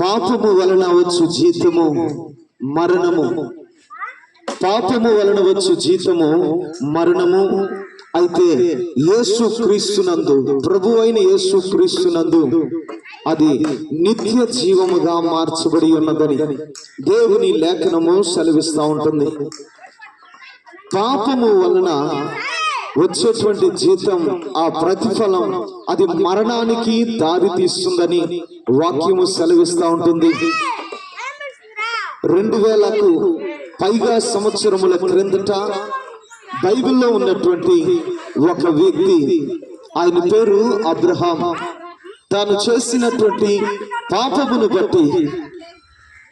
పాపము వలన వచ్చు జీతము మరణము. పాపము వలన వచ్చు జీతము మరణము. అయితే యేసు క్రీస్తునందు ప్రభు అయిన యేసు క్రీస్తునందు అది నిత్య జీవముగా మార్చబడి ఉన్నదని దేవుని లేఖనము సెలవిస్తూ ఉంటుంది. పాపము వలన వచ్చేటువంటి జీతం ఆ ప్రతిఫలం అది మరణానికి దారి తీస్తుందని వాక్యము సెలవిస్తూ ఉంటుంది. రెండు వేలకు పైగా సంవత్సరముల క్రిందట బైబిల్లో ఉన్నటువంటి ఒక వ్యక్తి ఆయన పేరు అబ్రహాం తాను చేసినటువంటి పాపమును బట్టి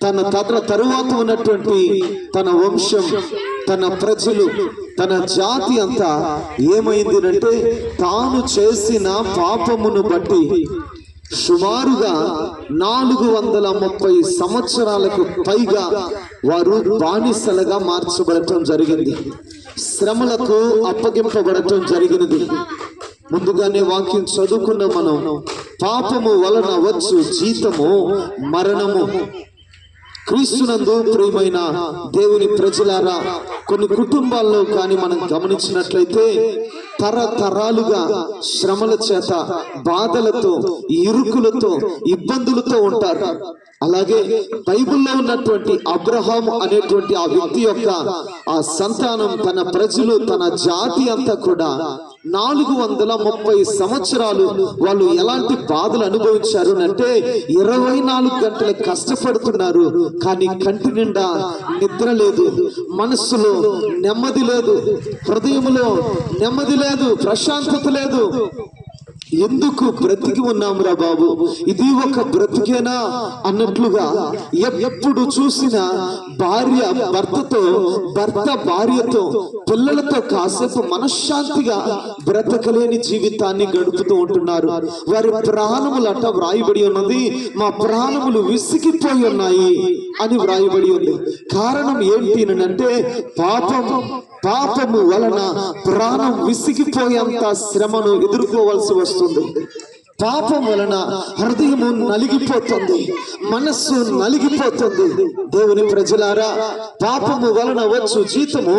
తన తన తరువాత ఉన్నటువంటి తన వంశం తన ప్రజలు తన జాతి అంతా ఏమైంది అంటే తాను చేసిన పాపమును బట్టి సుమారుగా నాలుగు వందల ముప్పై సంవత్సరాలకు పైగా వారు బానిసలుగా మార్చబడటం జరిగింది. శ్రమలకు అప్పగింపబడటం జరిగినది. ముందుగానే వాక్యం చదువుకున్న మనం పాపము వలన వచ్చు జీతము మరణము. క్రీస్తునందు ప్రియమైన దేవుని ప్రజలారా కొన్ని కుటుంబాల్లో కానీ మనం గమనించినట్లయితే తరతరాలుగా శ్రమల చేత బాధలతో ఇరుకులతో ఇబ్బందులతో ఉంటారు. అలాగే బైబిల్లో ఉన్నటువంటి అబ్రహాం అనేటువంటి ఆ వ్యక్తి యొక్క ఆ సంతానం తన ప్రజలు తన జాతి అంతా కూడా నాలుగు వందల ముప్పై సంవత్సరాలు వాళ్ళు ఎలాంటి బాధలు అనుభవించారు అంటే ఇరవై నాలుగు గంటలు కష్టపడుతున్నారు కానీ కంటి నిండా నిద్ర లేదు మనస్సులో నెమ్మది లేదు హృదయంలో నెమ్మది లేదు ప్రశాంతత లేదు. ఎందుకు బ్రతికి ఉన్నాంరా బాబు? ఇది ఒక బ్రతికేనా? అన్నట్లుగా ఎప్పుడు చూసినా భార్య భర్తతో భర్త భార్యతో పిల్లలతో కాసేపు మనశ్శాంతిగా బ్రతకలేని జీవితాన్ని గడుపుతూ ఉంటున్నారు. వారి ప్రాణములట వ్రాయబడి ఉన్నది మా ప్రాణములు విసిగిపోయి ఉన్నాయి అని వ్రాయబడి ఉంది. కారణం ఏంటి అంటే పాపం పాపము వలన ప్రాణం విసిగిపోయేంత శ్రమను ఎదుర్కోవాల్సి వస్తుంది. పాపం వలన హృదయము నలిగిపోతుంది మనస్సు నలిగిపోతుంది. దేవుని ప్రజలారా పాపము వలన వచ్చు జీతము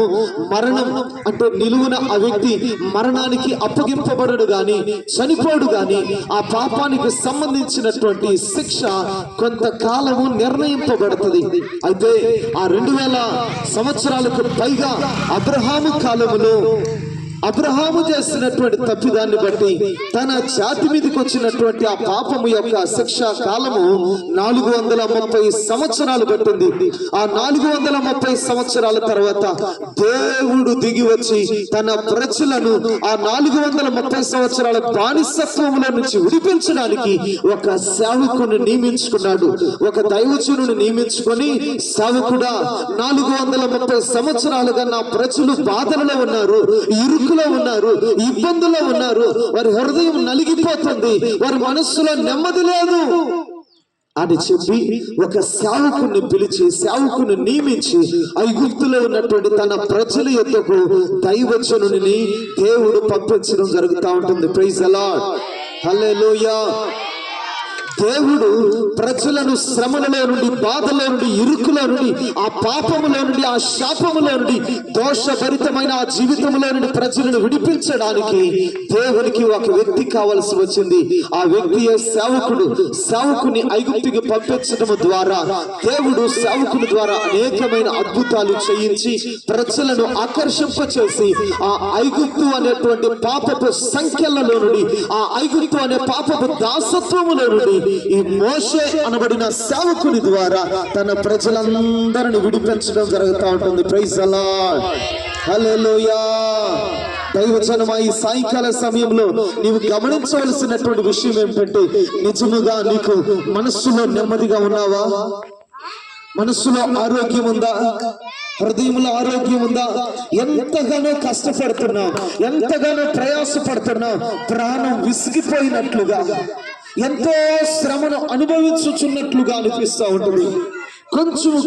మరణం అంటే నిలువున ఆ వ్యక్తి మరణానికి అప్పగింపబడడు గాని చనిపోడు గాని ఆ పాపానికి సంబంధించినటువంటి శిక్ష కొంతకాలము నిర్ణయింపబడుతుంది. అయితే ఆ రెండు వేల సంవత్సరాలకు పైగా అబ్రహాము కాలములో అబ్రహాము చేసినటువంటి తప్పిదాన్ని బట్టి తన జాతి మీదకి వచ్చినటువంటి ఆ పాపము యొక్క శిక్ష కాలము నాలుగు వందల ముప్పై సంవత్సరాలు పట్టింది. ఆ నాలుగు వందల ముప్పై సంవత్సరాల తర్వాత దేవుడు దిగి వచ్చి తన ప్రజలను ఆ నాలుగు వందల ముప్పై సంవత్సరాల బానిసత్వంలో నుంచి విడిపించడానికి ఒక సేవకుని నియమించుకున్నాడు. ఒక దైవజనుని నియమించుకొని సేవకుడా నాలుగు వందల ముప్పై సంవత్సరాలుగా నా ప్రజలు బాధలలో ఉన్నారు. ఇరుకులో ఉన్నారు ఇబ్బందులో ఉన్నారు. వారి హృదయం నలిగిపోతుంది వారి మనస్సులో నెమ్మది లేదు అని చెప్పి ఒక సేవకుని పిలిచి సేవకుని నియమించి ఐగుప్తులో ఉన్నటువంటి తన ప్రజల యొక్కకు దైవచనుని దేవుడు పంపించడం జరుగుతూ ఉంటుంది. ప్రైజ్ అలా హల్లెలూయా దేవుడు ప్రజలను శ్రమలలో నుండి బాధలో నుండి ఇరుకులో నుండి ఆ పాపములో నుండి ఆ శాపములో నుండి దోషభరితమైన ఆ జీవితంలో నుండి ప్రజలను విడిపించడానికి దేవునికి ఒక వ్యక్తి కావలసి వచ్చింది. ఆ వ్యక్తి సేవకుడు? సేవకుని ఐగుప్తికి పంపించడం ద్వారా దేవుడు సేవకుని ద్వారా అనేకమైన అద్భుతాలు చేయించి ప్రజలను ఆకర్షింపచేసి ఆ ఐగుప్తు అనేటువంటి పాపపు సంఖ్యలలో నుండి ఆ ఐగుప్తు అనే పాపపు దాసత్వములో నుండి ఈ మోసే అనబడిన సేవకుని ద్వారా తన ప్రజలందరిని విడిపించడం జరుగుతూ ఉంటుంది. ప్రైజ్ అలా హల్లెలూయా దైవజనమా ఈ సాయంకాల సమయంలో నీవు గమనించవలసినటువంటి విషయం ఏమిటంటే నిజముగా నీకు మనస్సులో నెమ్మదిగా ఉన్నావా? మనస్సులో ఆరోగ్యం ఉందా? హృదయంలో ఆరోగ్యం ఉందా? ఎంతగానో కష్టపడుతున్నావు ఎంతగానో ప్రయాసపడుతున్నావు ప్రాణం విసిగిపోయినట్లుగా. ఎంతో శ్రమను అనుభవించుచున్నట్లుగా అనిపిస్తా ఉంటుంది. కొంచెం